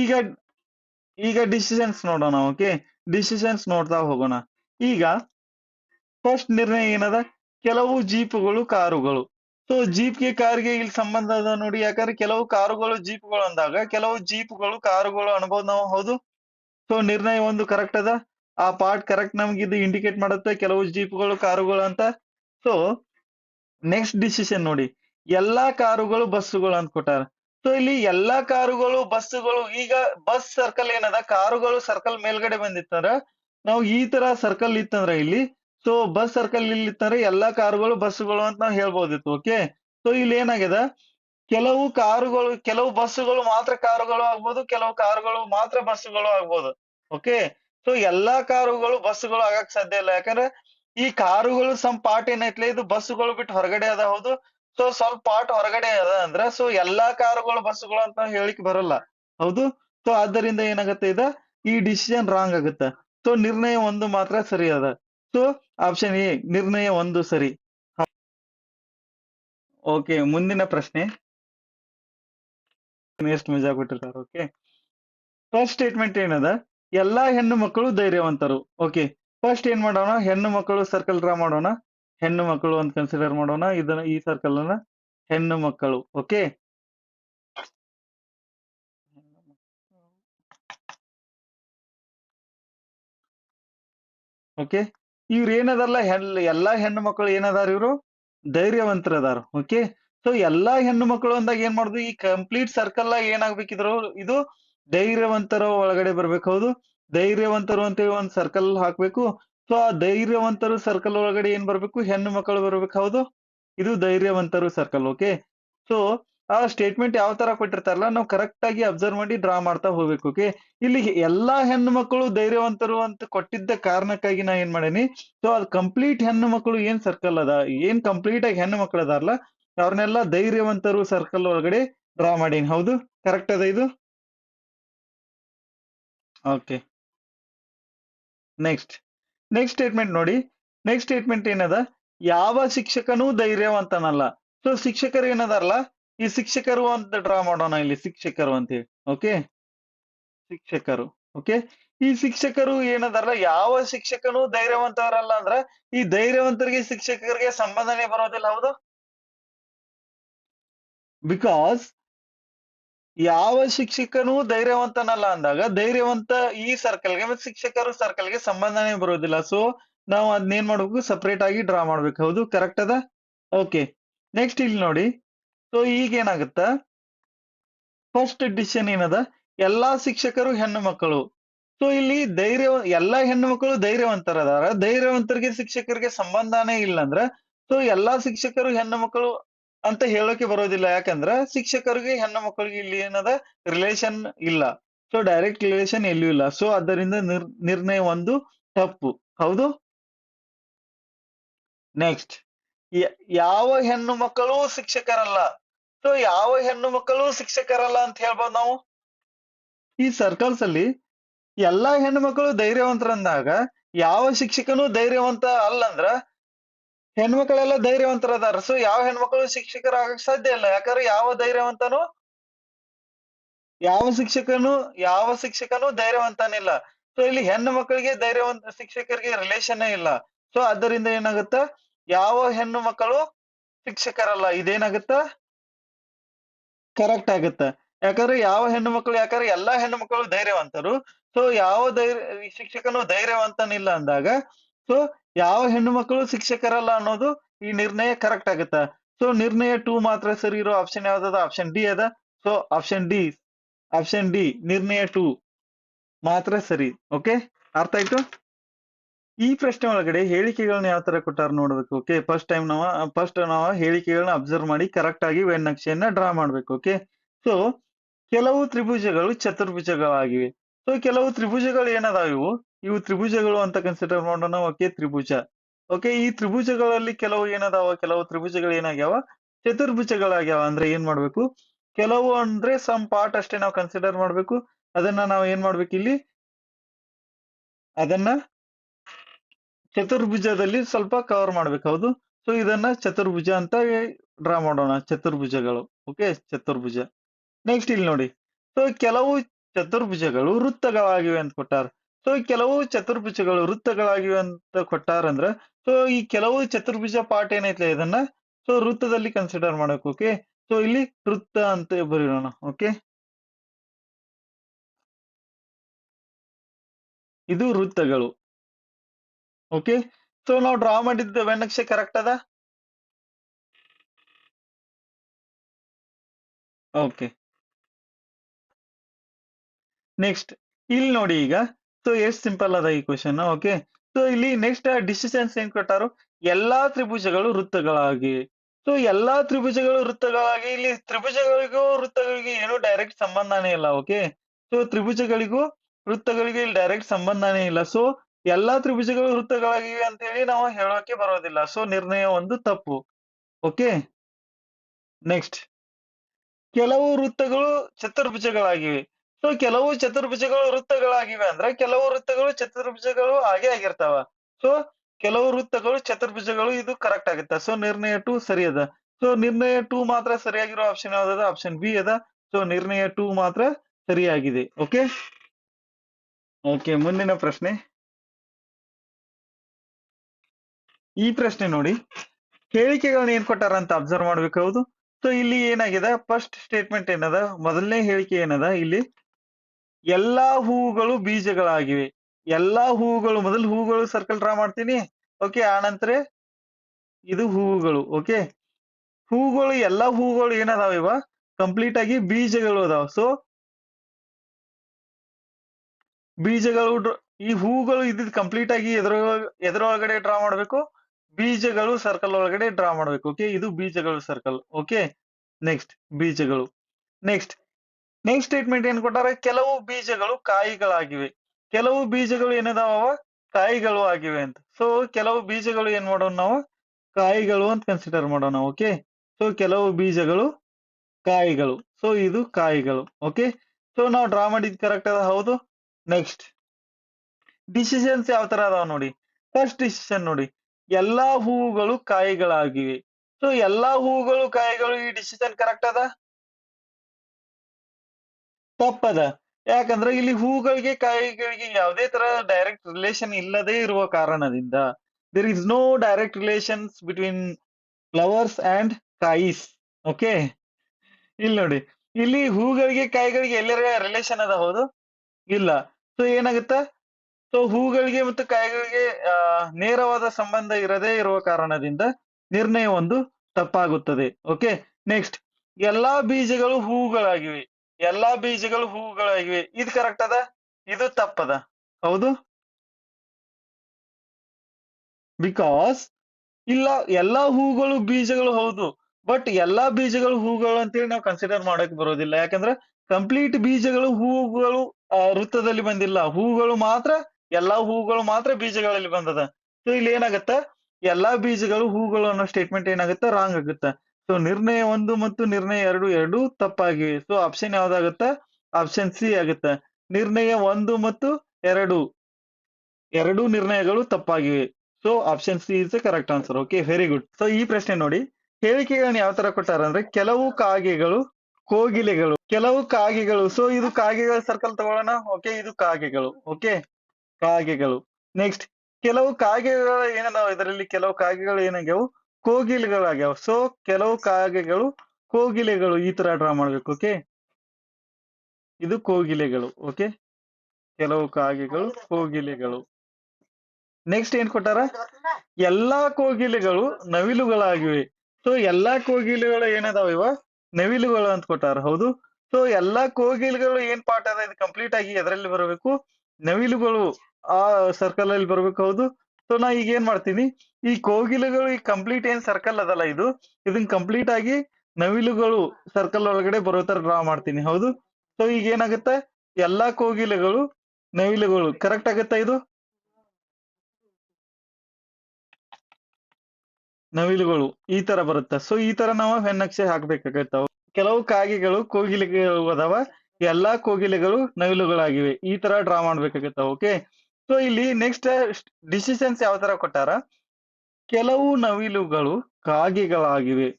ಈಗ ಈಗ ಡಿಸಿಷನ್ಸ್ ನೋಡೋಣ ಓಕೆ ಡಿಸಿಷನ್ಸ್ ನೋಡ್ತಾ ಹೋಗೋಣ. ಈಗ ಫಸ್ಟ್ ನಿರ್ಣಯ ಏನದ? ಕೆಲವು ಜೀಪ್ಗಳು, ಕಾರುಗಳು. ಸೊ ಜೀಪ್ಗೆ ಕಾರ್ಗೆ ಇಲ್ಲಿ ಸಂಬಂಧ ಅದ ನೋಡಿ. ಯಾಕಂದ್ರೆ ಕೆಲವು ಕಾರುಗಳು ಜೀಪ್ಗಳು ಅಂದಾಗ, ಕೆಲವು ಜೀಪ್ಗಳು, ಕಾರುಗಳು ಅನ್ಬೋದು ನಾವು ಹೌದು. ಸೊ ನಿರ್ಣಯ ಒಂದು ಕರೆಕ್ಟ್ ಅದ. ಆ ಪಾರ್ಟ್ ಕರೆಕ್ಟ್ ನಮ್ಗೆ ಇದು ಇಂಡಿಕೇಟ್ ಮಾಡುತ್ತೆ ಕೆಲವು ಜೀಪ್ಗಳು, ಕಾರುಗಳು ಅಂತ. ಸೊ ನೆಕ್ಸ್ಟ್ ಡಿಸಿಷನ್ ನೋಡಿ. ಎಲ್ಲಾ ಕಾರುಗಳು ಬಸ್ಸುಗಳು ಅಂತ ಕೊಟ್ಟಾರ ಸೊ ಇಲ್ಲಿ ಎಲ್ಲಾ ಕಾರುಗಳು, ಬಸ್ಸುಗಳು, ಈಗ ಬಸ್ ಸರ್ಕಲ್ ಏನದ? ಕಾರುಗಳು ಸರ್ಕಲ್ ಮೇಲ್ಗಡೆ ಬಂದಿತ್ತಂದ್ರ, ನಾವು ಈ ತರ ಸರ್ಕಲ್ ಇತ್ತಂದ್ರ ಇಲ್ಲಿ ಸೊ ಬಸ್ ಸರ್ಕಲ್ ಇಲ್ಲಿ ಇತ್ತಂದ್ರೆ ಎಲ್ಲಾ ಕಾರುಗಳು ಬಸ್ಸುಗಳು ಅಂತ ನಾವು ಹೇಳ್ಬೋದಿತ್ತು ಓಕೆ ಸೊ ಇಲ್ಲಿ ಏನಾಗ್ಯದ ಕೆಲವು ಕಾರುಗಳು, ಕೆಲವು ಬಸ್ಸುಗಳು ಮಾತ್ರ ಕಾರುಗಳು ಆಗ್ಬೋದು, ಕೆಲವು ಕಾರುಗಳು ಮಾತ್ರ ಬಸ್ಸುಗಳು ಆಗ್ಬೋದು ಓಕೆ ಸೊ ಎಲ್ಲಾ ಕಾರುಗಳು ಬಸ್ಸುಗಳು ಆಗಕ್ ಸಾಧ್ಯ ಇಲ್ಲ, ಯಾಕಂದ್ರೆ ಈ ಕಾರುಗಳು ಸಮ್ ಪಾರ್ಟ್ ಏನೈತ್ಲೆ, ಇದು ಬಸ್ಸುಗಳು ಬಿಟ್ಟು ಹೊರಗಡೆ ಅದ, ಹೌದು? ಸೊ ಸ್ವಲ್ಪ ಪಾರ್ಟ್ ಹೊರಗಡೆ ಅದ ಅಂದ್ರ ಸೊ ಎಲ್ಲಾ ಕಾರುಗಳು ಬಸ್ಸುಗಳು ಅಂತ ಹೇಳಿಕ್ ಬರಲ್ಲ, ಹೌದು? ಸೊ ಆದ್ದರಿಂದ ಏನಾಗತ್ತೆ ಇದ? ಈ ಡಿಸಿಷನ್ ರಾಂಗ್ ಆಗುತ್ತೆ. ಸೊ ನಿರ್ಣಯ ಒಂದು ಮಾತ್ರ ಸರಿ ಅದ. ಸೊ ಆಪ್ಷನ್ ಎ ನಿರ್ಣಯ ಒಂದು ಸರಿ. ಓಕೆ ಮುಂದಿನ ಪ್ರಶ್ನೆ. ಎಷ್ಟು ಮಜಾ ಕೊಟ್ಟಿರ್ತಾರೆ ಓಕೆ ಫಸ್ಟ್ ಸ್ಟೇಟ್ಮೆಂಟ್ ಏನದ? ಎಲ್ಲಾ ಹೆಣ್ಣು ಮಕ್ಕಳು ಧೈರ್ಯವಂತರು. ಓಕೆ ಫಸ್ಟ್ ಏನ್ ಮಾಡೋಣ? ಹೆಣ್ಣು ಮಕ್ಕಳು ಸರ್ಕಲ್ ಡ್ರಾ ಮಾಡೋಣ. ಹೆಣ್ಣು ಮಕ್ಕಳು ಅಂತ ಕನ್ಸಿಡರ್ ಮಾಡೋಣ. ಇದನ್ನ ಈ ಸರ್ಕಲ್ ಅನ್ನ ಹೆಣ್ಣು ಮಕ್ಕಳು ಓಕೆ ಓಕೆ ಇವ್ರು ಏನದಾರಲ್ಲ ಹೆಣ್, ಎಲ್ಲಾ ಹೆಣ್ಣು ಮಕ್ಕಳು ಏನದಾರ ಇವ್ರು? ಧೈರ್ಯವಂತರ ಅದಾರ ಓಕೆ ಸೊ ಎಲ್ಲಾ ಹೆಣ್ಣು ಮಕ್ಕಳು ಅಂದಾಗ ಏನ್ ಮಾಡುದು? ಈ ಕಂಪ್ಲೀಟ್ ಸರ್ಕಲ್ ಏನಾಗ್ಬೇಕಿದ್ರು, ಇದು ಧೈರ್ಯವಂತರ ಒಳಗಡೆ ಬರ್ಬೇಕು, ಹೌದು? ಧೈರ್ಯವಂತರು ಅಂತ ಹೇಳಿ ಒಂದ್ ಸರ್ಕಲ್ ಹಾಕ್ಬೇಕು. ಸೊ ಆ ಧೈರ್ಯವಂತರು ಸರ್ಕಲ್ ಒಳಗಡೆ ಏನ್ ಬರ್ಬೇಕು? ಹೆಣ್ಣು ಮಕ್ಕಳು ಬರ್ಬೇಕು, ಹೌದು? ಇದು ಧೈರ್ಯವಂತರು ಸರ್ಕಲ್ ಓಕೆ ಸೊ ಆ ಸ್ಟೇಟ್ಮೆಂಟ್ ಯಾವ ತರ ಕೊಟ್ಟಿರ್ತಾರಲ್ಲ, ನಾವು ಕರೆಕ್ಟ್ ಆಗಿ ಅಬ್ಸರ್ವ್ ಮಾಡಿ ಡ್ರಾ ಮಾಡ್ತಾ ಹೋಗ್ಬೇಕು ಓಕೆ ಇಲ್ಲಿ ಎಲ್ಲಾ ಹೆಣ್ಣು ಮಕ್ಕಳು ಧೈರ್ಯವಂತರು ಅಂತ ಕೊಟ್ಟಿದ್ದ ಕಾರಣಕ್ಕಾಗಿ ನಾ ಏನ್ ಮಾಡೇನಿ? ಸೊ ಅದ್ ಕಂಪ್ಲೀಟ್ ಹೆಣ್ಣು ಮಕ್ಕಳು ಏನ್ ಸರ್ಕಲ್ ಅದ? ಏನ್ ಕಂಪ್ಲೀಟ್ ಆಗಿ ಹೆಣ್ಣು ಮಕ್ಕಳು ಅದಾರಲ್ಲ, ಅವ್ರನ್ನೆಲ್ಲ ಧೈರ್ಯವಂತರು ಸರ್ಕಲ್ ಒಳಗಡೆ ಡ್ರಾ ಮಾಡೀನಿ, ಹೌದು? ಕರೆಕ್ಟ್ ಅದ ಇದು? ಓಕೆ ನೆಕ್ಸ್ಟ್ ನೆಕ್ಸ್ಟ್ ಸ್ಟೇಟ್ಮೆಂಟ್ ನೋಡಿ. ನೆಕ್ಸ್ಟ್ ಸ್ಟೇಟ್ಮೆಂಟ್ ಏನದ? ಯಾವ ಶಿಕ್ಷಕನೂ ಧೈರ್ಯವಂತನಲ್ಲ. ಸೊ ಶಿಕ್ಷಕರು ಏನದಾರಲ್ಲ? ಈ ಶಿಕ್ಷಕರು ಅಂತ ಡ್ರಾ ಮಾಡೋಣ ಇಲ್ಲಿ, ಶಿಕ್ಷಕರು ಅಂತೇಳಿ ಓಕೆ ಶಿಕ್ಷಕರು. ಓಕೆ ಈ ಶಿಕ್ಷಕರು ಏನದಾರಲ್ಲ, ಯಾವ ಶಿಕ್ಷಕನು ಧೈರ್ಯವಂತವರಲ್ಲ ಅಂದ್ರ, ಈ ಧೈರ್ಯವಂತರಿಗೆ, ಶಿಕ್ಷಕರಿಗೆ ಸಂಬಂಧನೇ ಬರೋದಿಲ್ಲ ಹೌದು? ಬಿಕಾಸ್ ಯಾವ ಶಿಕ್ಷಕನು ಧೈರ್ಯವಂತನಲ್ಲ ಅಂದಾಗ, ಧೈರ್ಯವಂತ ಈ ಸರ್ಕಲ್ಗೆ ಮತ್ತೆ ಶಿಕ್ಷಕರು ಸರ್ಕಲ್ಗೆ ಸಂಬಂಧನೇ ಬರೋದಿಲ್ಲ. ಸೊ ನಾವು ಅದನ್ನೇನ್ ಮಾಡ್ಬೇಕು? ಸಪ್ರೇಟ್ ಆಗಿ ಡ್ರಾ ಮಾಡ್ಬೇಕು. ಹೌದು? ಕರೆಕ್ಟ್ ಅದ? ಓಕೆ ನೆಕ್ಸ್ಟ್ ಇಲ್ಲಿ ನೋಡಿ. ಸೊ ಈಗ ಏನಾಗುತ್ತ ಫಸ್ಟ್ ಡಿಸಿಷನ್ ಏನದ? ಎಲ್ಲಾ ಶಿಕ್ಷಕರು ಹೆಣ್ಣು ಮಕ್ಕಳು. ಸೊ ಇಲ್ಲಿ ಧೈರ್ಯ, ಎಲ್ಲಾ ಹೆಣ್ಣು ಮಕ್ಕಳು ಧೈರ್ಯವಂತರದಾರ. ಧೈರ್ಯವಂತರಿಗೆ ಶಿಕ್ಷಕರಿಗೆ ಸಂಬಂಧನೇ ಇಲ್ಲ ಅಂದ್ರ ಸೊ ಎಲ್ಲಾ ಶಿಕ್ಷಕರು ಹೆಣ್ಣು ಮಕ್ಕಳು ಅಂತ ಹೇಳೋಕೆ ಬರೋದಿಲ್ಲ. ಯಾಕಂದ್ರ, ಶಿಕ್ಷಕರಿಗೆ ಹೆಣ್ಣು ಮಕ್ಕಳಿಗೆ ಇಲ್ಲಿ ಏನದ? ರಿಲೇಶನ್ ಇಲ್ಲ. ಸೊ ಡೈರೆಕ್ಟ್ ರಿಲೇಶನ್ ಎಲ್ಲೂ ಇಲ್ಲ. ಸೊ ಅದರಿಂದ ನಿರ್, ನಿರ್ಣಯ ಒಂದು ತಪ್ಪು. ಹೌದು? ನೆಕ್ಸ್ಟ್ ಯಾವ ಹೆಣ್ಣು ಮಕ್ಕಳು ಶಿಕ್ಷಕರಲ್ಲ? ಸೊ ಯಾವ ಹೆಣ್ಣು ಮಕ್ಕಳು ಶಿಕ್ಷಕರಲ್ಲ ಅಂತ ಹೇಳ್ಬೋದು ನಾವು? ಈ ಸರ್ಕಲ್ಸ್ ಅಲ್ಲಿ ಎಲ್ಲಾ ಹೆಣ್ಣು ಮಕ್ಕಳು ಧೈರ್ಯವಂತರಂದಾಗ ಯಾವ ಶಿಕ್ಷಕನು ಧೈರ್ಯವಂತ ಅಲ್ಲಂದ್ರ ಹೆಣ್ಮಕ್ಳೆಲ್ಲ ಧೈರ್ಯವಂತರ ಅದಾರ ಸೊ ಯಾವ ಹೆಣ್ಮಕ್ಳು ಶಿಕ್ಷಕರಾಗಕ್ ಸಾಧ್ಯ ಇಲ್ಲ. ಯಾಕಂದ್ರೆ ಯಾವ ಧೈರ್ಯವಂತನು ಯಾವ ಶಿಕ್ಷಕನು ಯಾವ ಶಿಕ್ಷಕನು ಧೈರ್ಯವಂತನಿಲ್ಲ. ಸೊ ಇಲ್ಲಿ ಹೆಣ್ಣು ಮಕ್ಕಳಿಗೆ ಧೈರ್ಯವಂತ ಶಿಕ್ಷಕರಿಗೆ ರಿಲೇಶನ್ ಇಲ್ಲ. ಸೊ ಅದರಿಂದ ಏನಾಗುತ್ತ? ಯಾವ ಹೆಣ್ಣು ಮಕ್ಕಳು ಶಿಕ್ಷಕರಲ್ಲ. ಇದೇನಾಗುತ್ತ? ಕರೆಕ್ಟ್ ಆಗುತ್ತೆ. ಯಾಕಂದ್ರೆ ಯಾವ ಹೆಣ್ಣು ಮಕ್ಕಳು ಯಾಕಂದ್ರೆ ಎಲ್ಲಾ ಹೆಣ್ಣು ಮಕ್ಕಳು ಧೈರ್ಯವಂತರು. ಸೊ ಯಾವ ಧೈರ್ಯ, ಶಿಕ್ಷಕನು ಧೈರ್ಯವಂತನಿಲ್ಲ ಅಂದಾಗ ಸೊ ಯಾವ ಹೆಣ್ಣು ಮಕ್ಕಳು ಶಿಕ್ಷಕರಲ್ಲ ಅನ್ನೋದು ಈ ನಿರ್ಣಯ ಕರೆಕ್ಟ್ ಆಗುತ್ತ. ಸೊ ನಿರ್ಣಯ ಟೂ ಮಾತ್ರ ಸರಿ ಇರೋ ಆಪ್ಷನ್ ಯಾವ್ದದ? ಆಪ್ಷನ್ ಡಿ ಅದ. So option D option D ನಿರ್ಣಯ ಟೂ ಮಾತ್ರ ಸರಿ. ಓಕೆ ಅರ್ಥ ಆಯ್ತು? ಈ ಪ್ರಶ್ನೆ ಒಳಗಡೆ ಹೇಳಿಕೆಗಳನ್ನ ಯಾವ ತರ ಕೊಟ್ಟಾರ ನೋಡ್ಬೇಕು ಓಕೆ ಫಸ್ಟ್ ಟೈಮ್ ನಾವ ಫಸ್ಟ್ ನಾವ ಹೇಳಿಕೆಗಳನ್ನ ಅಬ್ಸರ್ವ್ ಮಾಡಿ ಕರೆಕ್ಟ್ ಆಗಿ ನಕ್ಷೆಯನ್ನ ಡ್ರಾ ಮಾಡ್ಬೇಕು ಓಕೆ ಸೊ ಕೆಲವು ತ್ರಿಭುಜಗಳು ಚತುರ್ಭುಜಗಳಾಗಿವೆ. ಸೊ ಕೆಲವು ತ್ರಿಭುಜಗಳು ಏನದಾವ? ಇವು ಇವು ತ್ರಿಭುಜಗಳು ಅಂತ ಕನ್ಸಿಡರ್ ಮಾಡೋಣ ಓಕೆ ತ್ರಿಭುಜ. ಓಕೆ ಈ ತ್ರಿಭುಜಗಳಲ್ಲಿ ಕೆಲವು ಏನದಾವ? ಕೆಲವು ತ್ರಿಭುಜಗಳು ಏನಾಗ್ಯಾವ? ಚತುರ್ಭುಜಗಳಾಗ್ಯಾವ. ಅಂದ್ರೆ ಏನ್ ಮಾಡ್ಬೇಕು? ಕೆಲವು ಅಂದ್ರೆ ಸಮ್ ಪಾರ್ಟ್ ಅಷ್ಟೇ ನಾವು ಕನ್ಸಿಡರ್ ಮಾಡ್ಬೇಕು. ಅದನ್ನ ನಾವು ಏನ್ ಮಾಡ್ಬೇಕು ಇಲ್ಲಿ ಅದನ್ನ ಚತುರ್ಭುಜದಲ್ಲಿ ಸ್ವಲ್ಪ ಕವರ್ ಮಾಡ್ಬೇಕು, ಹೌದು? ಸೊ ಇದನ್ನ ಚತುರ್ಭುಜ ಅಂತ ಡ್ರಾ ಮಾಡೋಣ, ಚತುರ್ಭುಜಗಳು. ಓಕೆ ಚತುರ್ಭುಜ. ನೆಕ್ಸ್ಟ್ ಇಲ್ಲಿ ನೋಡಿ. ಸೊ ಕೆಲವು ಚತುರ್ಭುಜಗಳು ವೃತ್ತಗಳಾಗಿವೆ ಅಂತ ಕೊಟ್ಟಾರ. ಸೊ ಕೆಲವು ಚತುರ್ಭುಜಗಳು ವೃತ್ತಗಳಾಗಿವೆ ಅಂತ ಕೊಟ್ಟಾರಂದ್ರ ಸೊ ಈ ಕೆಲವು ಚತುರ್ಭುಜ ಪಾಠ ಏನೈತೆ ಇದನ್ನ? ಸೊ ವೃತ್ತದಲ್ಲಿ ಕನ್ಸಿಡರ್ ಮಾಡಬೇಕು ಓಕೆ ಸೊ ಇಲ್ಲಿ ವೃತ್ತ ಅಂತ ಬರೀರೋಣ ಓಕೆ ಇದು ವೃತ್ತಗಳು. ಓಕೆ ಸೊ ನಾವು ಡ್ರಾ ಮಾಡಿದ್ದ ವೆನ್ನಕ್ಷೆ ಕರೆಕ್ಟ್ ಅದ ಓಕೆ ನೆಕ್ಸ್ಟ್ ಇಲ್ಲಿ ನೋಡಿ ಈಗ. ಸೊ ಎಷ್ಟು ಸಿಂಪಲ್ ಅದ ಈ ಕ್ವಶನ್ ಓಕೆ ಸೊ ಇಲ್ಲಿ ನೆಕ್ಸ್ಟ್ ಡಿಸಿಷನ್ಸ್ ಏನ್ ಕೊಟ್ಟಾರು? ಎಲ್ಲಾ ತ್ರಿಭುಜಗಳು ವೃತ್ತಗಳಾಗಿ. ಸೊ ಎಲ್ಲಾ ತ್ರಿಭುಜಗಳು ವೃತ್ತಗಳಾಗಿ, ಇಲ್ಲಿ ತ್ರಿಭುಜಗಳಿಗೂ ವೃತ್ತಗಳಿಗೆ ಏನು ಡೈರೆಕ್ಟ್ ಸಂಬಂಧನೇ ಇಲ್ಲ ಓಕೆ ಸೊ ತ್ರಿಭುಜಗಳಿಗೂ ವೃತ್ತಗಳಿಗೆ ಇಲ್ಲಿ ಡೈರೆಕ್ಟ್ ಸಂಬಂಧನೇ ಇಲ್ಲ. ಸೊ ಎಲ್ಲಾ ತ್ರಿಭುಜಗಳು ವೃತ್ತಗಳಾಗಿವೆ ಅಂತ ಹೇಳಿ ನಾವು ಹೇಳೋಕೆ ಬರೋದಿಲ್ಲ. ಸೊ ನಿರ್ಣಯ ಒಂದು ತಪ್ಪು. ಓಕೆ ನೆಕ್ಸ್ಟ್ ಕೆಲವು ವೃತ್ತಗಳು ಚತುರ್ಭುಜಗಳಾಗಿವೆ. ಸೊ ಕೆಲವು ಚತುರ್ಭುಜಗಳು ವೃತ್ತಗಳಾಗಿವೆ ಅಂದ್ರೆ ಕೆಲವು ವೃತ್ತಗಳು ಚತುರ್ಭುಜಗಳು ಹಾಗೆ ಆಗಿರ್ತಾವ. ಸೊ ಕೆಲವು ವೃತ್ತಗಳು ಚತುರ್ಭುಜಗಳು ಇದು ಕರೆಕ್ಟ್ ಆಗುತ್ತೆ. ಸೊ ನಿರ್ಣಯ ಟು ಸರಿ ಅದ. ಸೊ ನಿರ್ಣಯ ಟು ಮಾತ್ರ ಸರಿಯಾಗಿರೋ ಆಪ್ಷನ್ ಯಾವ್ದದ? ಆಪ್ಷನ್ ಬಿ ಅದ. ಸೊ ನಿರ್ಣಯ ಟು ಮಾತ್ರ ಸರಿಯಾಗಿದೆ. ಓಕೆ ಓಕೆ ಮುಂದಿನ ಪ್ರಶ್ನೆ. ಈ ಪ್ರಶ್ನೆ ನೋಡಿ. ಹೇಳಿಕೆಗಳನ್ನ ಏನ್ ಕೊಟ್ಟಾರ ಅಂತ ಅಬ್ಸರ್ವ್ ಮಾಡ್ಬೇಕು, ಹೌದು. ಸೊ ಇಲ್ಲಿ ಏನಾಗಿದೆ? ಫಸ್ಟ್ ಸ್ಟೇಟ್ಮೆಂಟ್ ಏನದ? ಮೊದಲನೇ ಹೇಳಿಕೆ ಏನದ? ಇಲ್ಲಿ ಎಲ್ಲಾ ಹೂವುಗಳು ಬೀಜಗಳಾಗಿವೆ. ಎಲ್ಲಾ ಹೂವುಗಳು, ಮೊದಲು ಹೂವುಗಳು ಸರ್ಕಲ್ ಡ್ರಾ ಮಾಡ್ತೀನಿ. ಓಕೆ ಆನಂತರ ಇದು ಹೂವುಗಳು ಓಕೆ ಹೂಗಳು ಎಲ್ಲಾ ಹೂವುಗಳು ಏನದಾವ ಇವ? ಕಂಪ್ಲೀಟ್ ಆಗಿ ಬೀಜಗಳು ಅದಾವ. ಸೊ ಬೀಜಗಳು, ಈ ಹೂವುಗಳು ಇದ್ದಿದ್ ಕಂಪ್ಲೀಟ್ ಆಗಿ ಎದ್ರ ಎದ್ರೊಳಗಡೆ ಡ್ರಾ ಮಾಡ್ಬೇಕು. ಬೀಜಗಳು ಸರ್ಕಲ್ ಒಳಗಡೆ ಡ್ರಾ ಮಾಡ್ಬೇಕು ಓಕೆ ಇದು ಬೀಜಗಳು ಸರ್ಕಲ್ ಓಕೆ ನೆಕ್ಸ್ಟ್ ಬೀಜಗಳು. ನೆಕ್ಸ್ಟ್ ನೆಕ್ಸ್ಟ್ ಸ್ಟೇಟ್ಮೆಂಟ್ ಏನ್ ಕೊಟ್ಟಾರೆ? ಕೆಲವು ಬೀಜಗಳು ಕಾಯಿಗಳಾಗಿವೆ. ಕೆಲವು ಬೀಜಗಳು ಏನದಾವ ಕಾಯಿಗಳು ಆಗಿವೆ ಅಂತ. ಸೊ ಕೆಲವು ಬೀಜಗಳು ಏನ್ ಮಾಡೋಣ ನಾವು? ಕಾಯಿಗಳು ಅಂತ ಕನ್ಸಿಡರ್ ಮಾಡೋಣ ಓಕೆ ಸೊ ಕೆಲವು ಬೀಜಗಳು ಕಾಯಿಗಳು. ಸೊ ಇದು ಕಾಯಿಗಳು ಓಕೆ ಸೊ ನಾವು ಡ್ರಾ ಮಾಡಿದ್ ಕರೆಕ್ಟ್ ಅದ, ಹೌದು? ನೆಕ್ಸ್ಟ್ ಡಿಸಿಷನ್ಸ್ ಯಾವ ತರ ಅದಾವ ನೋಡಿ? ಫಸ್ಟ್ ಡಿಸಿಷನ್ ನೋಡಿ. ಎಲ್ಲಾ ಹೂವುಗಳು ಕಾಯಿಗಳಾಗಿವೆ. ಸೊ ಎಲ್ಲಾ ಹೂವುಗಳು ಕಾಯಿಗಳು ಈ ಡಿಸಿಷನ್ ಕರೆಕ್ಟ್ ಅದ? ತಪ್ಪದ ಯಾಕಂದ್ರೆ ಇಲ್ಲಿ ಹೂಗಳಿಗೆ ಕಾಯಿಗಳಿಗೆ ಯಾವುದೇ ತರ ಡೈರೆಕ್ಟ್ ರಿಲೇಶನ್ ಇಲ್ಲದೆ ಇರುವ ಕಾರಣದಿಂದ there is no direct relations between flowers and ಕಾಯಿಸ್. Okay ಇಲ್ಲಿ ನೋಡಿ. ಇಲ್ಲಿ ಹೂಗಳಿಗೆ ಕಾಯಿಗಳಿಗೆ ಎಲ್ಲರ ರಿಲೇಶನ್ ಅದ ಹೌದು? ಇಲ್ಲ. ಸೊ ಏನಾಗುತ್ತ? ಸೊ ಹೂಗಳಿಗೆ ಮತ್ತು ಕಾಯಿಗಳಿಗೆ ನೇರವಾದ ಸಂಬಂಧ ಇರದೇ ಇರುವ ಕಾರಣದಿಂದ ನಿರ್ಣಯ ಒಂದು ತಪ್ಪಾಗುತ್ತದೆ. ಓಕೆ ನೆಕ್ಸ್ಟ್ ಎಲ್ಲಾ ಬೀಜಗಳು ಹೂಗಳಾಗಿವೆ ಎಲ್ಲಾ ಬೀಜಗಳು ಹೂಗಳಾಗಿವೆ ಇದು ಕರೆಕ್ಟ್ ಅದ? ಇದು ತಪ್ಪದ? ಹೌದು? ಬಿಕಾಸ್ ಇಲ್ಲ, ಎಲ್ಲಾ ಹೂಗಳು ಬೀಜಗಳು ಹೌದು. ಬಟ್ ಎಲ್ಲಾ ಬೀಜಗಳು ಹೂಗಳು ಅಂತೇಳಿ ನಾವು ಕನ್ಸಿಡರ್ ಮಾಡಕ್ ಬರೋದಿಲ್ಲ. ಯಾಕಂದ್ರೆ ಕಂಪ್ಲೀಟ್ ಬೀಜಗಳು ಹೂಗಳು ವೃತ್ತದಲ್ಲಿ ಬಂದಿಲ್ಲ. ಹೂಗಳು ಮಾತ್ರ ಎಲ್ಲಾ ಹೂಗಳು ಮಾತ್ರ ಬೀಜಗಳಲ್ಲಿ ಬಂದದ. ಸೊ ಇಲ್ಲಿ ಏನಾಗತ್ತ? ಎಲ್ಲಾ ಬೀಜಗಳು ಹೂಗಳು ಅನ್ನೋ ಸ್ಟೇಟ್ಮೆಂಟ್ ಏನಾಗುತ್ತ? ರಾಂಗ್ ಆಗುತ್ತ. ಸೊ ನಿರ್ಣಯ ಒಂದು ಮತ್ತು ನಿರ್ಣಯ ಎರಡು ಎರಡೂ ತಪ್ಪಾಗಿವೆ. ಸೊ ಆಪ್ಷನ್ ಯಾವ್ದಾಗತ್ತ? ಆಪ್ಷನ್ ಸಿ ಆಗುತ್ತ. ನಿರ್ಣಯ ಒಂದು ಮತ್ತು ಎರಡು. ಎರಡು ನಿರ್ಣಯಗಳು ತಪ್ಪಾಗಿವೆ. So option C is correct answer okay very good so ಈ ಪ್ರಶ್ನೆ ನೋಡಿ. ಹೇಳಿಕೆಗಳನ್ನ ಯಾವ ತರ ಕೊಟ್ಟಾರ ಅಂದ್ರೆ, ಕೆಲವು ಕಾಗೆಗಳು, ಕೋಗಿಲೆಗಳು, ಕೆಲವು ಕಾಗೆಗಳು. ಸೊ ಇದು ಕಾಗೆಗಳ ಸರ್ಕಲ್ ತಗೊಳ್ಳೋಣ. ಓಕೆ ಇದು ಕಾಗೆಗಳು. ಓಕೆ ಕಾಗೆಗಳು. ನೆಕ್ಸ್ಟ್ ಕೆಲವು ಕಾಗೆಗಳು ಏನದಾವ ಇದರಲ್ಲಿ ಕೆಲವು ಕಾಗೆಗಳು ಏನಾಗ್ಯಾವು? ಕೋಗಿಲೆಗಳಾಗ್ಯಾವ. ಸೊ ಕೆಲವು ಕಾಗೆಗಳು, ಕೋಗಿಲೆಗಳು, ಈ ತರ ಡ್ರಾ ಮಾಡ್ಬೇಕು ಓಕೆ ಇದು ಕೋಗಿಲೆಗಳು ಓಕೆ ಕೆಲವು ಕಾಗೆಗಳು, ಕೋಗಿಲೆಗಳು. ನೆಕ್ಸ್ಟ್ ಏನ್ ಕೊಟ್ಟಾರ? ಎಲ್ಲಾ ಕೋಗಿಲೆಗಳು ನವಿಲುಗಳಾಗಿವೆ. ಸೊ ಎಲ್ಲಾ ಕೋಗಿಲೆಗಳು ಏನದಾವ ಇವ? ನವಿಲುಗಳು ಅಂತ ಕೊಟ್ಟಾರ, ಹೌದು? ಸೊ ಎಲ್ಲಾ ಕೋಗಿಲೆಗಳು ಏನ್ ಪಾಠ ಅದ? ಇದು ಕಂಪ್ಲೀಟ್ ಆಗಿ ಎದರಲ್ಲಿ ಬರಬೇಕು. ನವಿಲುಗಳು ಆ ಸರ್ಕಲ್ ಅಲ್ಲಿ ಬರ್ಬೇಕು, ಹೌದು. ಸೊ ನಾ ಈಗ ಏನ್ ಮಾಡ್ತೀನಿ? ಈ ಕೋಗಿಲೆಗಳು ಈ ಕಂಪ್ಲೀಟ್ ಏನ್ ಸರ್ಕಲ್ ಅದಲ್ಲ ಇದು? ಇದನ್ ಕಂಪ್ಲೀಟ್ ಆಗಿ ನವಿಲುಗಳು ಸರ್ಕಲ್ ಒಳಗಡೆ ಬರೋ ತರ ಡ್ರಾ ಮಾಡ್ತೀನಿ, ಹೌದು. ಸೊ ಈಗ ಏನಾಗುತ್ತೆ? ಎಲ್ಲಾ ಕೋಗಿಲೆಗಳು, ನವಿಲುಗಳು ಕರೆಕ್ಟ್ ಆಗುತ್ತಾ ಇದು? ನವಿಲುಗಳು ಈ ತರ ಬರುತ್ತೆ. ಸೊ ಈ ತರ ನಾವು ಹೆಣ್ಣಕ್ಷೆ ಹಾಕ್ಬೇಕಾಗತ್ತ. ಕೆಲವು ಕಾಗೆಗಳು ಕೋಗಿಲೆಗಳು ಅದಾವ. ಎಲ್ಲಾ ಕೋಗಿಲೆಗಳು ನವಿಲುಗಳಾಗಿವೆ. ಈ ತರ ಡ್ರಾ ಮಾಡ್ಬೇಕಾಗತ್ತ ಓಕೆ ಸೊ ಇಲ್ಲಿ ನೆಕ್ಸ್ಟ್ ಡಿಸಿಷನ್ಸ್ ಯಾವ ತರ ಕೊಟ್ಟಾರ? ಕೆಲವು ನವಿಲುಗಳು ಕಾಗೆಗಳಾಗಿವೆ.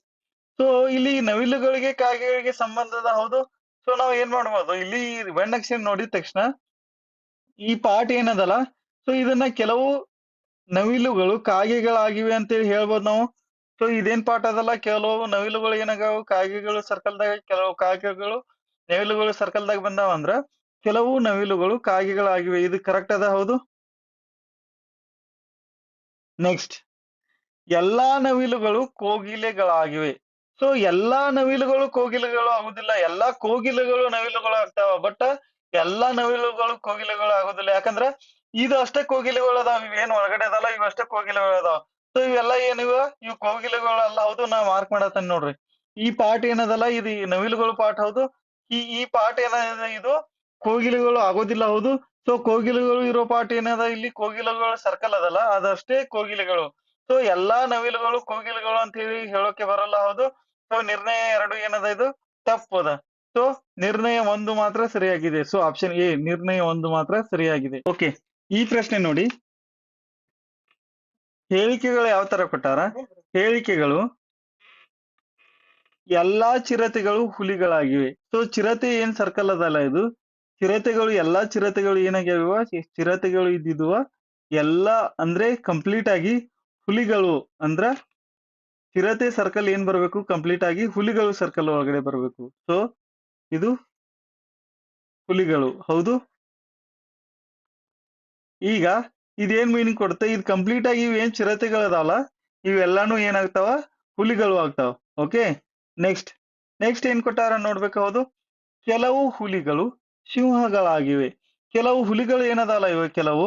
ಸೊ ಇಲ್ಲಿ ನವಿಲುಗಳಿಗೆ ಕಾಗೆಗಳಿಗೆ ಸಂಬಂಧದ ಹೌದು. ಸೊ ನಾವು ಏನ್ ಮಾಡ್ಬೋದು? ಇಲ್ಲಿ ವೆಣ್ಣಕ್ಷರ ನೋಡಿದ ತಕ್ಷಣ ಈ ಪಾಟ್ ಏನದಲ್ಲ? ಸೊ ಇದನ್ನ ಕೆಲವು ನವಿಲುಗಳು ಕಾಗೆಗಳಾಗಿವೆ ಅಂತೇಳಿ ಹೇಳ್ಬೋದು ನಾವು. ಸೊ ಇದೇನ್ ಪಾಠ ಅದಲ್ಲ? ಕೆಲವು ನವಿಲುಗಳು ಏನಾಗವು? ಕಾಗೆಗಳು ಸರ್ಕಲ್ದಾಗ ಕೆಲವು ಕಾಗೆಗಳು ನವಿಲುಗಳು ಸರ್ಕಲ್ದಾಗ ಬಂದಾವ ಅಂದ್ರ ಕೆಲವು ನವಿಲುಗಳು ಕಾಗೆಗಳಾಗಿವೆ. ಇದು ಕರೆಕ್ಟ್ ಅದ? ಹೌದು. ನೆಕ್ಸ್ಟ್ ಎಲ್ಲಾ ನವಿಲುಗಳು ಕೋಗಿಲೆಗಳಾಗಿವೆ. ಸೊ ಎಲ್ಲಾ ನವಿಲುಗಳು ಕೋಗಿಲೆಗಳು ಆಗುದಿಲ್ಲ. ಎಲ್ಲಾ ಕೋಗಿಲೆಗಳು ನವಿಲುಗಳು ಆಗ್ತಾವ. ಬಟ್ ಎಲ್ಲಾ ನವಿಲುಗಳು ಕೋಗಿಲೆಗಳು ಆಗುದಿಲ್ಲ. ಯಾಕಂದ್ರ, ಇದು ಅಷ್ಟೇ ಕೋಗಿಲೆಗಳು ಅದಾವ. ಇವೇನ್ ಒಳಗಡೆ ಅದಲ್ಲ, ಇವ್ ಅಷ್ಟೇ ಕೋಗಿಲೆಗಳು ಅದಾವ. ಸೊ ಇವೆಲ್ಲ ಏನಿವ? ಇವ್ ಕೋಗಿಲೆಗಳಲ್ಲ ಹೌದು, ನಾ ಮಾರ್ಕ್ ಮಾಡತ್ತೇನೆ ನೋಡ್ರಿ. ಈ ಪಾಠ ಏನದಲ್ಲ? ಇದು ನವಿಲುಗಳು ಪಾಠ ಹೌದು. ಈ ಈ ಪಾಠ ಏನದ? ಇದು ಕೋಗಿಲೆಗಳು ಆಗೋದಿಲ್ಲ, ಹೌದು. ಸೊ ಕೋಗಿಲೆಗಳು ಇರೋ ಪಾಠ ಏನದ ಇಲ್ಲಿ? ಕೋಗಿಲೆಗಳ ಸರ್ಕಲ್ ಅದಲ್ಲ, ಅದಷ್ಟೇ ಕೋಗಿಲೆಗಳು. ಸೊ ಎಲ್ಲಾ ನವಿಲುಗಳು ಕೋಗಿಲೆಗಳು ಅಂತ ಹೇಳಿ ಹೇಳೋಕೆ ಬರಲ್ಲ, ಹೌದು. ಸೊ ನಿರ್ಣಯ ಎರಡು ಏನದ ಇದು? ತಪ್ಪು ಅದ. ಸೊ ನಿರ್ಣಯ ಒಂದು ಮಾತ್ರ ಸರಿಯಾಗಿದೆ. ಸೊ ಆಪ್ಷನ್ ಎ ನಿರ್ಣಯ ಒಂದು ಮಾತ್ರ ಸರಿಯಾಗಿದೆ. ಓಕೆ ಈ ಪ್ರಶ್ನೆ ನೋಡಿ. ಹೇಳಿಕೆಗಳು ಯಾವ ತರ ಕೊಟ್ಟಾರ? ಹೇಳಿಕೆಗಳು ಎಲ್ಲಾ ಚಿರತೆಗಳು ಹುಲಿಗಳಾಗಿವೆ. ಸೊ ಚಿರತೆ ಏನ್ ಸರ್ಕಲ್ ಅದಲ್ಲ ಇದು? ಚಿರತೆಗಳು, ಎಲ್ಲಾ ಚಿರತೆಗಳು ಏನಾಗ್ಯಾವ ಚಿರತೆಗಳು ಇದ್ದಿದ್ವ. ಎಲ್ಲಾ ಅಂದ್ರೆ ಕಂಪ್ಲೀಟ್ ಆಗಿ ಹುಲಿಗಳು ಅಂದ್ರ ಚಿರತೆ ಸರ್ಕಲ್ ಏನ್ ಬರ್ಬೇಕು? ಕಂಪ್ಲೀಟ್ ಆಗಿ ಹುಲಿಗಳು ಸರ್ಕಲ್ ಒಳಗಡೆ ಬರ್ಬೇಕು. ಸೊ ಇದು ಹುಲಿಗಳು. ಹೌದು? ಈಗ ಇದೇನ್ ಮೀನಿಂಗ್ ಕೊಡುತ್ತೆ? ಇದು ಕಂಪ್ಲೀಟ್ ಆಗಿ ಇವ್ ಏನ್ ಚಿರತೆಗಳು ಅದಾವಲ್ಲ ಇವೆಲ್ಲಾನು ಏನಾಗ್ತಾವ? ಹುಲಿಗಳು ಆಗ್ತಾವ. ಓಕೆ ನೆಕ್ಸ್ಟ್ ನೆಕ್ಸ್ಟ್ ಏನ್ ಕೊಟ್ಟಾರ ನೋಡ್ಬೇಕು ಹೌದು? ಕೆಲವು ಹುಲಿಗಳು. ಸಿಂಹಗಳಾಗಿವೆ. ಕೆಲವು ಹುಲಿಗಳು ಏನದಲ್ಲ ಇವ? ಕೆಲವು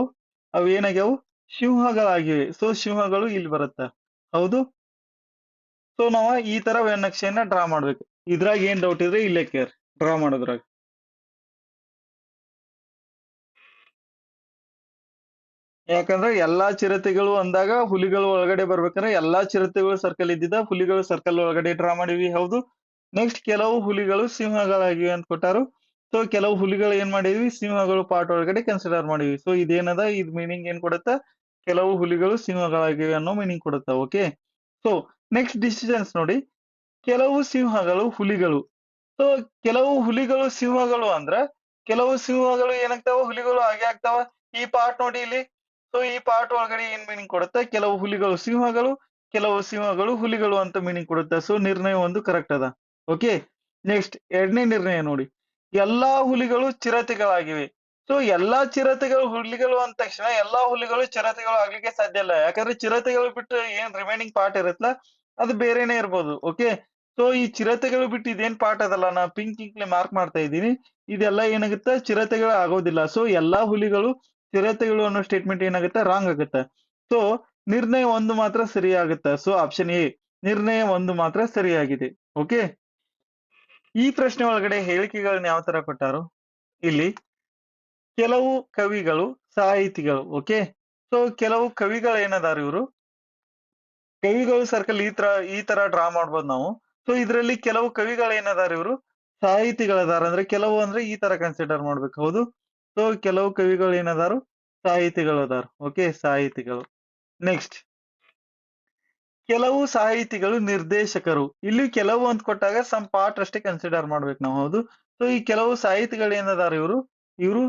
ಅವು ಏನಾಗ್ಯಾವು? ಸಿಂಹಗಳಾಗಿವೆ. ಸೊ ಸಿಂಹಗಳು ಇಲ್ಲಿ ಬರುತ್ತ? ಹೌದು. ಸೊ ನಾವ ಈ ತರ ವ್ಯನಕ್ಷೆಯನ್ನ ಡ್ರಾ ಮಾಡ್ಬೇಕು. ಇದ್ರಾಗ ಏನ್ ಡೌಟ್ ಇದ್ರೆ ಇಲ್ಲೇ ಕೇರ್. ಡ್ರಾ ಮಾಡೋದ್ರಾಗ. ಯಾಕಂದ್ರೆ ಎಲ್ಲಾ ಚಿರತೆಗಳು ಅಂದಾಗ ಹುಲಿಗಳು ಒಳಗಡೆ ಬರ್ಬೇಕಂದ್ರೆ ಎಲ್ಲಾ ಚಿರತೆಗಳು ಸರ್ಕಲ್ ಇದ್ದಿದ್ದ ಹುಲಿಗಳು ಸರ್ಕಲ್ ಒಳಗಡೆ ಡ್ರಾ ಮಾಡಿವಿ. ಹೌದು. ನೆಕ್ಸ್ಟ್ ಕೆಲವು ಹುಲಿಗಳು ಸಿಂಹಗಳಾಗಿವೆ ಅಂತ ಕೊಟ್ಟಾರು. ಸೊ ಕೆಲವು ಹುಲಿಗಳು ಏನ್ ಮಾಡಿದ್ವಿ? ಸಿಂಹಗಳು ಪಾರ್ಟ್ ಒಳಗಡೆ ಕನ್ಸಿಡರ್ ಮಾಡಿವಿ ಸೊ ಇದೇನದ? ಇದ್ ಮೀನಿಂಗ್ ಏನ್ ಕೊಡುತ್ತ? ಕೆಲವು ಹುಲಿಗಳು ಸಿಂಹಗಳಾಗಿವೆ ಅನ್ನೋ ಮೀನಿಂಗ್ ಕೊಡುತ್ತ? ಓಕೆ ಸೊ ನೆಕ್ಸ್ಟ್ ಡಿಸಿಷನ್ಸ್ ನೋಡಿ. ಕೆಲವು ಸಿಂಹಗಳು ಹುಲಿಗಳು. ಸೊ ಕೆಲವು ಹುಲಿಗಳು ಸಿಂಹಗಳು ಅಂದ್ರ, ಕೆಲವು ಸಿಂಹಗಳು ಏನಾಗ್ತಾವ? ಹುಲಿಗಳು ಹಾಗೆ ಆಗ್ತಾವ. ಈ ಪಾರ್ಟ್ ನೋಡಿ ಇಲ್ಲಿ. ಸೊ ಈ ಪಾರ್ಟ್ ಒಳಗಡೆ ಏನ್ ಮೀನಿಂಗ್ ಕೊಡುತ್ತೆ? ಕೆಲವು ಹುಲಿಗಳು ಸಿಂಹಗಳು, ಕೆಲವು ಸಿಂಹಗಳು ಹುಲಿಗಳು ಅಂತ ಮೀನಿಂಗ್ ಕೊಡುತ್ತೆ? ಸೊ ನಿರ್ಣಯ ಒಂದು ಕರೆಕ್ಟ್ ಅದ. ಓಕೆ ನೆಕ್ಸ್ಟ್ ಎರಡನೇ ನಿರ್ಣಯ ನೋಡಿ. ಎಲ್ಲಾ ಹುಲಿಗಳು ಚಿರತೆಗಳಾಗಿವೆ. ಸೊ ಎಲ್ಲಾ ಚಿರತೆಗಳು ಹುಲಿಗಳು ಅಂದ ತಕ್ಷಣ ಎಲ್ಲಾ ಹುಲಿಗಳು ಚಿರತೆಗಳು ಆಗ್ಲಿಕ್ಕೆ ಸಾಧ್ಯ ಇಲ್ಲ. ಯಾಕಂದ್ರೆ ಚಿರತೆಗಳು ಬಿಟ್ಟು ಏನ್ ರಿಮೈನಿಂಗ್ ಪಾರ್ಟ್ ಇರುತ್ತಲ್ಲ, ಅದು ಬೇರೆನೆ ಇರ್ಬೋದು ಓಕೆ ಸೊ ಈ ಚಿರತೆಗಳು ಬಿಟ್ಟು ಇದೇನ್ ಪಾರ್ಟ್ ಅದಲ್ಲ, ನಾ ಪಿಂಕ್ ಇಂಕ್ಲಿ ಮಾರ್ಕ್ ಮಾಡ್ತಾ ಇದ್ದೀನಿ. ಇದೆಲ್ಲ ಏನಾಗುತ್ತೆ? ಚಿರತೆಗಳು ಆಗೋದಿಲ್ಲ. ಸೊ ಎಲ್ಲಾ ಹುಲಿಗಳು ಚಿರತೆಗಳು ಅನ್ನೋ ಸ್ಟೇಟ್ಮೆಂಟ್ ಏನಾಗುತ್ತೆ? ರಾಂಗ್ ಆಗುತ್ತೆ. ಸೊ ನಿರ್ಣಯ ಒಂದು ಮಾತ್ರ ಸರಿಯಾಗುತ್ತೆ. ಸೊ ಆಪ್ಷನ್ ಎ ನಿರ್ಣಯ ಒಂದು ಮಾತ್ರ ಸರಿಯಾಗಿದೆ ಓಕೆ ಈ ಪ್ರಶ್ನೆ ಒಳಗಡೆ ಹೇಳಿಕೆಗಳನ್ನ ಯಾವ ತರ ಕೊಟ್ಟಾರು? ಇಲ್ಲಿ ಕೆಲವು ಕವಿಗಳು, ಸಾಹಿತಿಗಳು ಓಕೆ ಸೊ ಕೆಲವು ಕವಿಗಳು ಏನದಾರ ಇವರು? ಕವಿಗಳು ಸರ್ಕಲ್ ಈ ತರ ಈ ತರ ಡ್ರಾ ಮಾಡ್ಬೋದು ನಾವು. ಸೊ ಇದರಲ್ಲಿ ಕೆಲವು ಕವಿಗಳು ಏನದಾರ ಇವರು? ಸಾಹಿತಿಗಳದಾರ. ಅಂದ್ರೆ ಕೆಲವು ಅಂದ್ರೆ ಈ ತರ ಕನ್ಸಿಡರ್ ಮಾಡ್ಬೇಕು. ಹೌದು? ಸೊ ಕೆಲವು ಕವಿಗಳು ಏನದಾರು? ಸಾಹಿತಿಗಳು ಅದಾರ ಓಕೆ ಸಾಹಿತಿಗಳು. ನೆಕ್ಸ್ಟ್ ಕೆಲವು ಸಾಹಿತಿಗಳು ನಿರ್ದೇಶಕರು. ಇಲ್ಲಿ ಕೆಲವು ಅಂತ ಕೊಟ್ಟಾಗ ಸಮ್ ಪಾರ್ಟ್ ಅಷ್ಟೇ ಕನ್ಸಿಡರ್ ಮಾಡ್ಬೇಕು ನಾವು, ಹೌದು? ಸೊ ಈ ಕೆಲವು ಸಾಹಿತಿಗಳು ಏನದಾರ ಇವರು? ಇವರು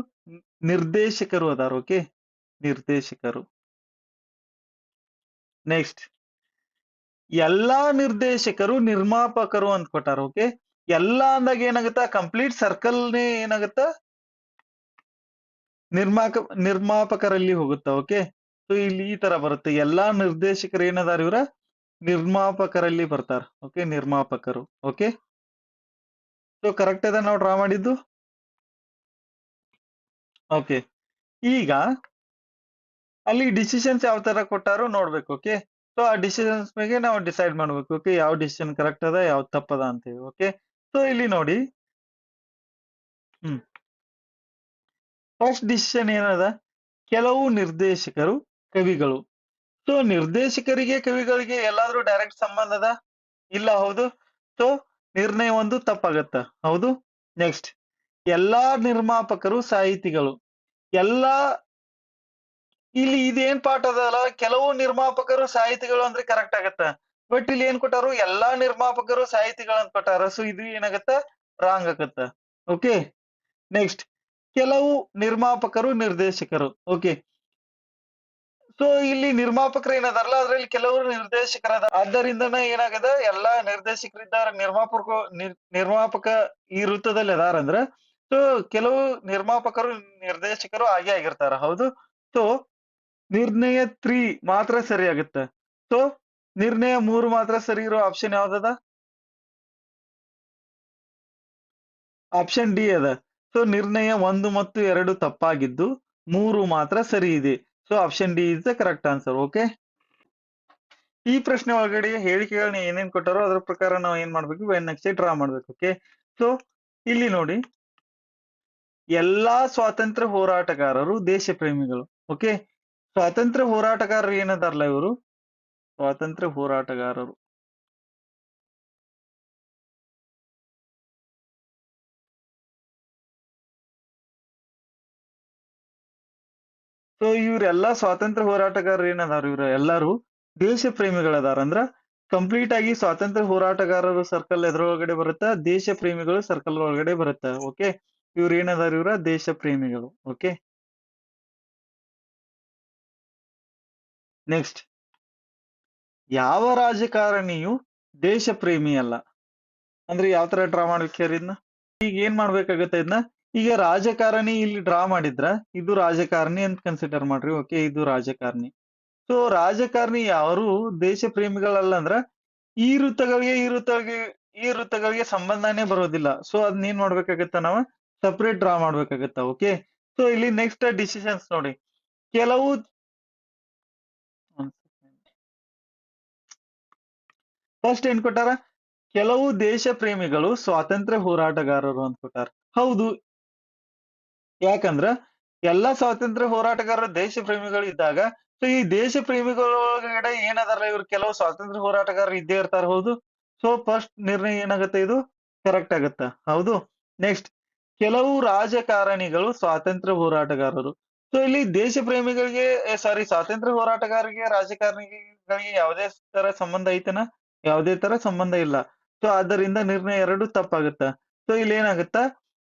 ನಿರ್ದೇಶಕರು ಅದಾರ ಓಕೆ ನಿರ್ದೇಶಕರು. ನೆಕ್ಸ್ಟ್ ಎಲ್ಲಾ ನಿರ್ದೇಶಕರು, ನಿರ್ಮಾಪಕರು ಅಂತ ಕೊಟ್ಟಾರ ಓಕೆ ಎಲ್ಲಾ ಅಂದಾಗ ಏನಾಗುತ್ತ? ಕಂಪ್ಲೀಟ್ ಸರ್ಕಲ್ನೇ ಏನಾಗುತ್ತ? ನಿರ್ಮಾಕ, ನಿರ್ಮಾಪಕರಲ್ಲಿ ಹೋಗುತ್ತ ಓಕೆ ಸೊ ಇಲ್ಲಿ ಈ ತರ ಬರುತ್ತೆ. ಎಲ್ಲಾ ನಿರ್ದೇಶಕರು ಏನದಾರ ಇವ್ರ? ನಿರ್ಮಾಪಕರಲ್ಲಿ ಬರ್ತಾರ. ಓಕೆ ನಿರ್ಮಾಪಕರು. ಓಕೆ ಸೊ ಕರೆಕ್ಟ್ ಅದ ನಾವು ಡ್ರಾ ಮಾಡಿದ್ದು? ಓಕೆ ಈಗ ಅಲ್ಲಿ ಡಿಸಿಷನ್ಸ್ ಯಾವ ತರ ಕೊಟ್ಟಾರು ನೋಡ್ಬೇಕು ಓಕೆ ಸೊ ಆ ಡಿಸಿಷನ್ಸ್ ಮೇಲೆ ನಾವು ಡಿಸೈಡ್ ಮಾಡ್ಬೇಕು ಓಕೆ ಯಾವ ಡಿಸಿಷನ್ ಕರೆಕ್ಟ್ ಅದ, ಯಾವ ತಪ್ಪದ ಅಂತೇಳಿ ಓಕೆ ಸೊ ಇಲ್ಲಿ ನೋಡಿ. ಹ್ಮ್. ಫಸ್ಟ್ ಡಿಸಿಷನ್ ಏನದ? ಕೆಲವು ನಿರ್ದೇಶಕರು, ಕವಿಗಳು. ಸೊ ನಿರ್ದೇಶಕರಿಗೆ, ಕವಿಗಳಿಗೆ ಎಲ್ಲಾದ್ರೂ ಡೈರೆಕ್ಟ್ ಸಂಬಂಧ ಅದ? ಇಲ್ಲ, ಹೌದು. ಸೊ ನಿರ್ಣಯ ಒಂದು ತಪ್ಪಾಗತ್ತ. ಹೌದು? ನೆಕ್ಸ್ಟ್ ಎಲ್ಲಾ ನಿರ್ಮಾಪಕರು ಸಾಹಿತಿಗಳು. ಎಲ್ಲಾ ಇಲ್ಲಿ ಇದೇನ್ ಪಾಠ ಅದಲ್ಲ? ಕೆಲವು ನಿರ್ಮಾಪಕರು ಸಾಹಿತಿಗಳು ಅಂದ್ರೆ ಕರೆಕ್ಟ್ ಆಗತ್ತ. ಬಟ್ ಇಲ್ಲಿ ಏನ್ ಕೊಟ್ಟಾರು? ಎಲ್ಲಾ ನಿರ್ಮಾಪಕರು ಸಾಹಿತಿಗಳು ಅಂತ ಕೊಟ್ಟಾರ. ಸೊ ಇದು ಏನಾಗತ್ತ? ರಾಂಗ್ ಆಗತ್ತ. ಓಕೆ ನೆಕ್ಸ್ಟ್ ಕೆಲವು ನಿರ್ಮಾಪಕರು, ನಿರ್ದೇಶಕರು. ಓಕೆ ಸೊ ಇಲ್ಲಿ ನಿರ್ಮಾಪಕರು ಏನದಾರಲ್ಲ, ಅದ್ರಲ್ಲಿ ಕೆಲವರು ನಿರ್ದೇಶಕರದ ಆದ್ದರಿಂದನ ಏನಾಗದ ಎಲ್ಲಾ ನಿರ್ದೇಶಕರಿದ್ದಾರೆ ನಿರ್ಮಾಪಕ ನಿರ್- ನಿರ್ಮಾಪಕ ಈ ವೃತ್ತದಲ್ಲಿ ಅದಾರಂದ್ರ ಸೊ ಕೆಲವು ನಿರ್ಮಾಪಕರು, ನಿರ್ದೇಶಕರು ಆಗೇ ಆಗಿರ್ತಾರ. ಹೌದು? ಸೊ, ನಿರ್ಣಯ ತ್ರೀ ಮಾತ್ರ ಸರಿ ಆಗುತ್ತೆ. ಸೊ, ನಿರ್ಣಯ ಮೂರು ಮಾತ್ರ ಸರಿ ಇರೋ ಆಪ್ಷನ್ ಯಾವ್ದದ? ಆಪ್ಷನ್ ಡಿ ಅದ. ಸೊ, ನಿರ್ಣಯ ಒಂದು ಮತ್ತು ಎರಡು ತಪ್ಪಾಗಿದ್ದು ಮೂರು ಮಾತ್ರ ಸರಿ ಇದೆ. So option D is the correct answer okay ಈ ಪ್ರಶ್ನೆ ಒಳಗಡೆ ಹೇಳಿಕೆಗಳನ್ನ ಏನೇನ್ ಕೊಟ್ಟಾರೋ ಅದ್ರ ಪ್ರಕಾರ ನಾವು ಏನ್ ಮಾಡ್ಬೇಕು? ವೆನ್ ಡ್ರಾ ಮಾಡ್ಬೇಕು ಓಕೆ ಸೊ ಇಲ್ಲಿ ನೋಡಿ. ಎಲ್ಲಾ ಸ್ವಾತಂತ್ರ್ಯ ಹೋರಾಟಗಾರರು ದೇಶ ಪ್ರೇಮಿಗಳು ಓಕೆ ಸ್ವಾತಂತ್ರ್ಯ ಹೋರಾಟಗಾರರು ಏನದಾರಲ್ಲ ಇವರು? ಸ್ವಾತಂತ್ರ್ಯ ಹೋರಾಟಗಾರರು. ಸೊ ಇವ್ರೆಲ್ಲಾ ಸ್ವಾತಂತ್ರ್ಯ ಹೋರಾಟಗಾರರು ಏನದಾರ ಇವ್ರ? ಎಲ್ಲಾರು ದೇಶ ಪ್ರೇಮಿಗಳದಾರ ಅಂದ್ರ ಕಂಪ್ಲೀಟ್ ಆಗಿ ಸ್ವಾತಂತ್ರ್ಯ ಹೋರಾಟಗಾರರು ಸರ್ಕಲ್ ಎದ್ರೊಳಗಡೆ ಬರುತ್ತಾ ದೇಶ ಪ್ರೇಮಿಗಳು ಸರ್ಕಲ್ ಒಳಗಡೆ ಬರುತ್ತ? ಓಕೆ ಇವ್ರ ಏನದಾರ ಇವ್ರ? ದೇಶ ಪ್ರೇಮಿಗಳು ಓಕೆ ನೆಕ್ಸ್ಟ್ ಯಾವ ರಾಜಕಾರಣಿಯು ದೇಶ ಪ್ರೇಮಿ ಅಲ್ಲ ಅಂದ್ರೆ ಯಾವ ತರ ಡ್ರಾ ಮಾಡ್ಬೇಕು ಈಗ ಏನ್ ಮಾಡ್ಬೇಕಾಗತ್ತೆ ಇದನ್ನ ಈಗ ರಾಜಕಾರಣಿ ಇಲ್ಲಿ ಡ್ರಾ ಮಾಡಿದ್ರ ಇದು ರಾಜಕಾರಣಿ ಅಂತ ಕನ್ಸಿಡರ್ ಮಾಡ್ರಿ. ಓಕೆ ಇದು ರಾಜಕಾರಣಿ. ಸೊ ರಾಜಕಾರಣಿ ಯಾರು? ದೇಶ ಪ್ರೇಮಿಗಳಲ್ಲ ಅಂದ್ರ ಈ ವೃತ್ತಗಳಿಗೆ ಈ ವೃತ್ತಗಳಿಗೆ ಈ ವೃತ್ತಗಳಿಗೆ ಸಂಬಂಧನೇ ಬರೋದಿಲ್ಲ. ಸೊ ಅದನ್ನ ಏನ್ ಮಾಡ್ಬೇಕಾಗತ್ತ ನಾವು? ಸಪ್ರೇಟ್ ಡ್ರಾ ಮಾಡ್ಬೇಕಾಗತ್ತ ಓಕೆ ಸೊ ಇಲ್ಲಿ ನೆಕ್ಸ್ಟ್ ಡಿಸಿಷನ್ಸ್ ನೋಡಿ. ಕೆಲವು ಫಸ್ಟ್ ಏನ್ ಕೊಟ್ಟಾರ? ಕೆಲವು ದೇಶ ಪ್ರೇಮಿಗಳು ಸ್ವಾತಂತ್ರ್ಯ ಹೋರಾಟಗಾರರು ಅಂತ ಕೊಟ್ಟಾರ. ಹೌದು ಯಾಕಂದ್ರ ಎಲ್ಲಾ ಸ್ವಾತಂತ್ರ್ಯ ಹೋರಾಟಗಾರರು ದೇಶ ಪ್ರೇಮಿಗಳು ಇದ್ದಾಗ ಸೊ ಈ ದೇಶ ಪ್ರೇಮಿಗಳೊಳಗಡೆ ಏನದಾರ ಇವ್ರು ಕೆಲವು ಸ್ವಾತಂತ್ರ್ಯ ಹೋರಾಟಗಾರರು ಇದ್ದೇ ಇರ್ತಾರ, ಹೌದು. ಸೊ ಫಸ್ಟ್ ನಿರ್ಣಯ ಏನಾಗತ್ತೆ ಇದು? ಕರೆಕ್ಟ್ ಆಗತ್ತ? ಹೌದು. ನೆಕ್ಸ್ಟ್ ಕೆಲವು ರಾಜಕಾರಣಿಗಳು ಸ್ವಾತಂತ್ರ್ಯ ಹೋರಾಟಗಾರರು. ಸೊ ಇಲ್ಲಿ ದೇಶ ಪ್ರೇಮಿಗಳಿಗೆ ಸಾರಿ ಸ್ವಾತಂತ್ರ್ಯ ಹೋರಾಟಗಾರರಿಗೆ ರಾಜಕಾರಣಿಗಳಿಗೆ ಯಾವುದೇ ತರ ಸಂಬಂಧ ಐತನ? ಯಾವುದೇ ತರ ಸಂಬಂಧ ಇಲ್ಲ. ಸೊ ಆದ್ದರಿಂದ ನಿರ್ಣಯ ಎರಡು ತಪ್ಪಾಗುತ್ತ? ಸೊ ಇಲ್ಲಿ ಏನಾಗುತ್ತ?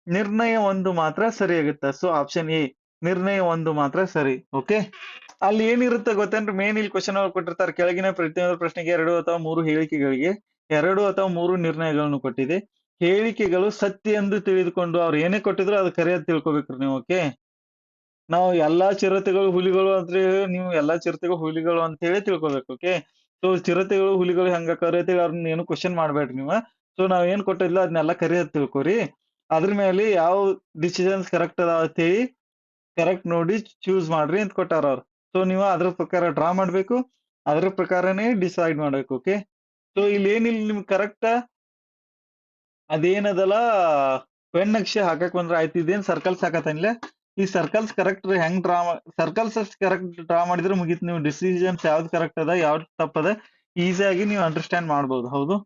ನಿರ್ಣಯ ಒಂದು ಮಾತ್ರ ಸರಿ ಆಗುತ್ತೆ. ಸೊ ಆಪ್ಷನ್ ಎ ನಿರ್ಣಯ ಒಂದು ಮಾತ್ರ ಸರಿ ಓಕೆ ಅಲ್ಲಿ ಏನಿರುತ್ತೆ ಗೊತ್ತೇನ್ರಿ? ಮೇನ್ ಇಲ್ಲಿ ಕ್ವಶನ್ ಕೊಟ್ಟಿರ್ತಾರೆ. ಕೆಳಗಿನ ಪ್ರತಿಯೊಂದು ಪ್ರಶ್ನೆಗೆ ಎರಡು ಅಥವಾ ಮೂರು ಹೇಳಿಕೆಗಳಿಗೆ ಎರಡು ಅಥವಾ ಮೂರು ನಿರ್ಣಯಗಳನ್ನು ಕೊಟ್ಟಿದೆ. ಹೇಳಿಕೆಗಳು ಸತ್ಯ ಎಂದು ತಿಳಿದುಕೊಂಡು ಅವ್ರು ಏನೇ ಕೊಟ್ಟಿದ್ರು ಅದು ಕರೆ ಅಂತ ತಿಳ್ಕೊಬೇಕ್ರಿ ನೀವು ಓಕೆ ನಾವು ಎಲ್ಲಾ ಚಿರತೆಗಳು, ಹುಲಿಗಳು ಅಂದ್ರೆ ನೀವು ಎಲ್ಲಾ ಚಿರತೆಗಳು, ಹುಲಿಗಳು ಅಂತ ಹೇಳಿ ತಿಳ್ಕೊಬೇಕು ಓಕೆ ಸೊ ಚಿರತೆಗಳು, ಹುಲಿಗಳು ಹೆಂಗ ಕರಿತೀವಿ ಅವ್ರನ್ನ ಏನು ಕ್ವಶನ್ ಮಾಡ್ಬೇಡ್ರಿ ನೀವು. ಸೊ ನಾವ್ ಏನ್ ಕೊಟ್ಟಿದ್ಲ ಅದನ್ನೆಲ್ಲ ಕರಿ ಅಂತ ತಿಳ್ಕೊರಿ. ಅದ್ರ ಮೇಲೆ ಯಾವ ಡಿಸಿಷನ್ಸ್ ಕರೆಕ್ಟ್ ಅದಾವ ಅಂತ ಹೇಳಿ ಕರೆಕ್ಟ್ ನೋಡಿ ಚೂಸ್ ಮಾಡ್ರಿ ಅಂತ ಕೊಟ್ಟಾರ ಅವ್ರು. ಸೊ ನೀವು ಅದ್ರ ಪ್ರಕಾರ ಡ್ರಾ ಮಾಡ್ಬೇಕು, ಅದ್ರ ಪ್ರಕಾರನೇ ಡಿಸೈಡ್ ಮಾಡ್ಬೇಕು ಓಕೆ ಸೊ ಇಲ್ಲಿ ಏನಿಲ್ಲ ನಿಮ್ಗೆ ಕರೆಕ್ಟ್ ಅದೇನದಲ್ಲ, ಪೆನ್ ನಕ್ಷೆ ಹಾಕಕ್ ಬಂದ್ರ ಆಯ್ತು, ಇದೇನ್ ಸರ್ಕಲ್ಸ್ ಹಾಕತ್ತಿಲ್ಲ ಈ ಸರ್ಕಲ್ಸ್ ಕರೆಕ್ಟ್ ಹೆಂಗ್ ಡ್ರಾ ಸರ್ಕಲ್ಸ್ ಅಷ್ಟು ಕರೆಕ್ಟ್ ಡ್ರಾ ಮಾಡಿದ್ರೆ ಮುಗೀತು, ನೀವು ಡಿಸಿಷನ್ಸ್ ಯಾವ್ದು ಕರೆಕ್ಟ್ ಅದ, ಯಾವ್ದು ತಪ್ಪದ ಈಸಿಯಾಗಿ ನೀವು ಅಂಡರ್ಸ್ಟ್ಯಾಂಡ್ ಮಾಡ್ಬೋದು, ಹೌದು?